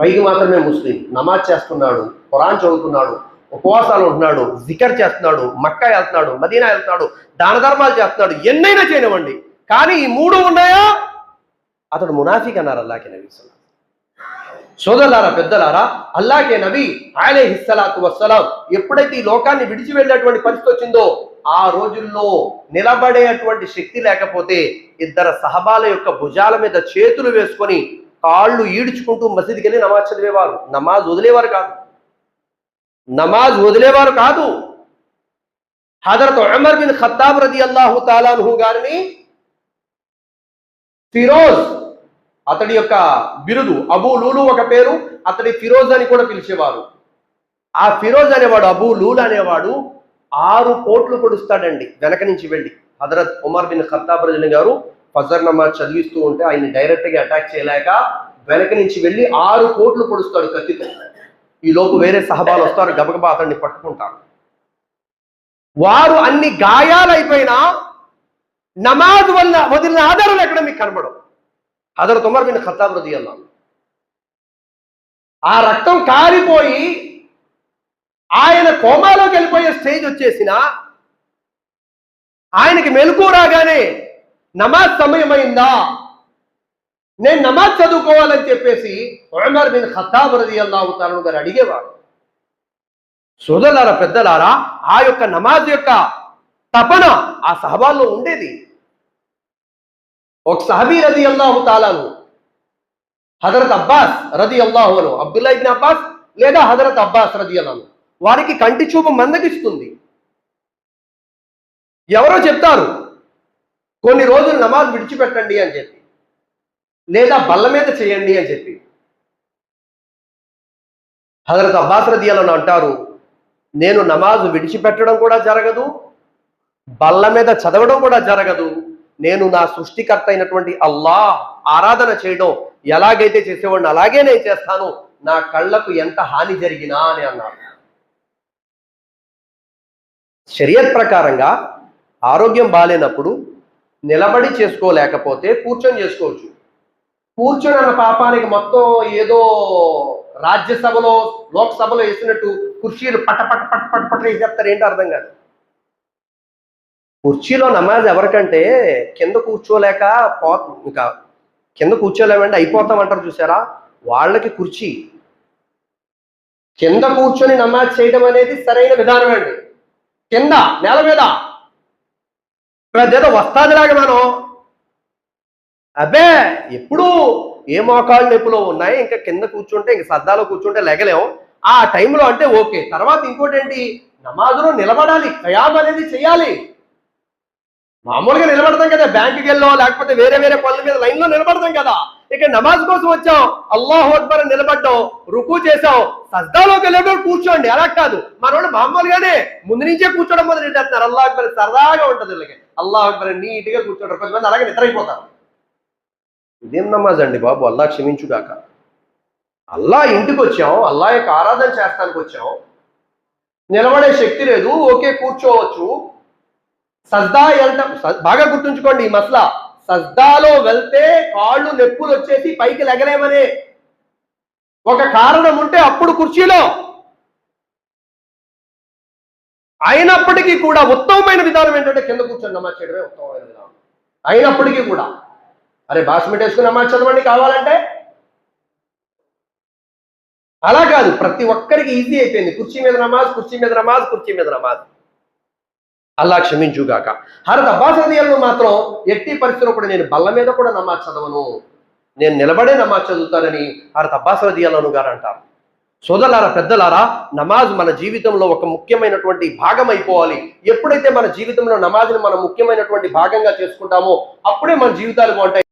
పైకి మాత్రమే ముస్లిం. నమాజ్ చేస్తున్నాడు ఖురాన్ చదువుతున్నాడు ఉపవాసాలు ఉంటున్నాడు జికర్ చేస్తున్నాడు మక్కా వెళ్తున్నాడు మదీనా వెళ్తున్నాడు దాన ధర్మాలు చేస్తున్నాడు ఎన్నైనా చేయనివ్వండి. కానీ ఈ మూడు ఉన్నాయా? అతడు మునాఫిక్ అన్నారు అల్లాకి నబీ సోదరులారా పెద్దలారా అల్లాకే నబీ ఆయనే హిస్సలాకు వస్సలాం ఎప్పుడైతే ఈ లోకాన్ని విడిచి వెళ్ళేటువంటి పరిస్థితి వచ్చిందో ఆ రోజుల్లో నిలబడేటువంటి శక్తి లేకపోతే ఇద్దరు సహబాల యొక్క భుజాల మీద చేతులు వేసుకొని కాళ్ళు ఈడ్చుకుంటూ మసీద్కి వెళ్ళి నమాజ్ చదివేవారు. నమాజ్ వదిలేవారు కాదు. నమాజ్ వదిలేవారు కాదు. హజరత్ ఉమర్ బిన్ ఖత్తాబ్ రది అల్లాహు తాలాను గారిని ఫిరోజ్ అతడి యొక్క బిరుదు అబూ లూలు ఒక పేరు అతడి ఫిరోజ్ అని కూడా పిలిచేవారు. ఆ ఫిరోజ్ అనేవాడు అబూ లూల్ అనేవాడు ఆరు కోట్లు పొడుస్తాడండి వెనక నుంచి వెళ్ళి. హజరత్ ఉమర్ బిన్ ఖత్తాబ్ రజని గారు ఫజర్ నమాజ్ చదివిస్తూ ఉంటే ఆయన డైరెక్ట్గా అటాక్ చేయలేక వెనక నుంచి వెళ్ళి ఆరు కోట్లు పొడుస్తాడు కత్తితో. ఈ లోపు వేరే సహబాలు వస్తారు గబగబా అతన్ని పట్టుకుంటారు. వారు అన్ని గాయాలైపోయినా నమాజ్ వల్ల వదిలిన ఆధారం ఎక్కడ మీకు కనబడవు. హజరత్ ఉమర్ బిన్ ఖత్తాబ్ రది ఆ రక్తం కారిపోయి ఆయన కోమాలోకి వెళ్ళిపోయే స్టేజ్ వచ్చేసిన ఆయనకి మెలకు రాగానే నమాజ్ సమయమైందా? నేను నమాజ్ చదువుకోవాలని చెప్పేసి ఉమర్ బిన్ ఖతాబ్ రది అల్లాహు తాలను గారు అడిగేవారు. సోదరులారా పెద్దలారా ఆ యొక్క నమాజ్ యొక్క తపన ఆ సహబాల్లో ఉండేది. ఒక సహబీ రది అల్లాహు తాలాను హజరత్ అబ్బాస్ రది అల్లాహును అబ్దుల్లా ఇబ్న్ అబ్బాస్ లేదా హజరత్ అబ్బాస్ రది అల్లాను వారికి కంటి చూపు మందగిస్తుంది. ఎవరో చెప్తారు కొన్ని రోజులు నమాజ్ విడిచిపెట్టండి అని చెప్పి లేదా బల్ల మీద చేయండి అని చెప్పి. హజరత్ అబ్బాస్ రది అంటారు నేను నమాజ్ విడిచిపెట్టడం కూడా జరగదు బల్ల మీద చదవడం కూడా జరగదు. నేను నా సృష్టికర్త అయినటువంటి అల్లా ఆరాధన చేయడం ఎలాగైతే చేసేవాడిని అలాగే నేను చేస్తాను. నా కళ్ళకు ఎంత హాని జరిగినా అని అన్నారు. శరీర ప్రకారంగా ఆరోగ్యం బాగాలేనప్పుడు నిలబడి చేసుకోలేకపోతే కూర్చొని చేసుకోవచ్చు. కూర్చొని అన్న పాపానికి మొత్తం ఏదో రాజ్యసభలో లోక్సభలో వేసినట్టు కుర్చీలు పట్ట పట పట పట పట వేసేస్తారు ఏంటో అర్థం కాదు. కుర్చీలో నమాజ్ ఎవరికంటే కింద కూర్చోలేక పో ఇంకా కింద కూర్చోలేమంటే అయిపోతాం అంటారు చూసారా? వాళ్ళకి కుర్చీ. కింద కూర్చొని నమాజ్ చేయడం అనేది సరైన విధానం అండి. కింద నేల మీద. అదేదో వస్తాదిలాగా మనం. అబ్బే ఎప్పుడు ఏ మోకాళ్ళు నొప్పులో ఉన్నాయి? ఇంకా కింద కూర్చుంటే ఇంక సర్దాలో కూర్చుంటే లెగలేం. ఆ టైంలో అంటే ఓకే. తర్వాత ఇంకోటి ఏంటి నమాజులో నిలబడాలి. ఖయాం అనేది చేయాలి. మామూలుగా నిలబడతాం కదా బ్యాంకుకి వెళ్ళో లేకపోతే వేరే వేరే పనుల మీద లైన్లో నిలబడతాం కదా. ఇక నమాజ్ కోసం వచ్చాం అల్లాహ్ అక్బర్ నిలబడ్డాం రుకు చేసాం సజ్దాలోకి వెళ్ళేటప్పుడు కూర్చోండి అలా కాదు. మనోడు మామూలుగానే ముందు నుంచే కూర్చోవడం మొదలు పెట్టేస్తున్నారు. అల్లాహ్ అక్బర్ సరదాగా ఉంటుంది వీళ్ళకి. అల్లాహ్ అక్బర్ నీట్గా కూర్చోండి కొంతమంది అలాగే నిద్రైపోతారు. ఇదేం నమాజ్ అండి బాబు? అల్లా క్షమించుగాక. అల్లా ఇంటికి వచ్చాం అల్లా యొక్క ఆరాధన చేస్తానికి వచ్చాం. నిలబడే శక్తి లేదు ఓకే కూర్చోవచ్చు. సజ్దా వెళ్తాం బాగా గుర్తుంచుకోండి ఈ మసలా. సజ్దాలో వెళ్తే కాళ్ళు నొప్పులు వచ్చేసి పైకి లెగలేమనే ఒక కారణం ఉంటే అప్పుడు కుర్చీలో. అయినప్పటికీ కూడా ఉత్తమమైన విధానం ఏంటంటే కింద కూర్చొని నమాజ్ చేయడమే ఉత్తమమైన విధానం. అయినప్పటికీ కూడా. అరే బాస్మెట్ వేసుకుని నమాజ్ చదవండి కావాలంటే? అలా కాదు ప్రతి ఒక్కరికి ఈజీ అయిపోయింది. కుర్చీ మీద నమాజ్ కుర్చీ మీద నమాజ్ కుర్చీ మీద నమాజ్. అల్లా క్షమించుగాక. హరత్ అబ్బాస్ రదియలను మాత్రం ఎట్టి పరిస్థితుల్లో కూడా నేను బల్ల మీద కూడా నమాజ్ చదవను. నేను నిలబడే నమాజ్ చదువుతానని హరత్ అబ్బాస్ రదియలను గారు అంటారు. సోదరులారా పెద్దలారా నమాజ్ మన జీవితంలో ఒక ముఖ్యమైనటువంటి భాగం అయిపోవాలి. ఎప్పుడైతే మన జీవితంలో నమాజ్ని మనం ముఖ్యమైనటువంటి భాగంగా చేసుకుంటామో అప్పుడే మన జీవితాలు బాగుంటాయి.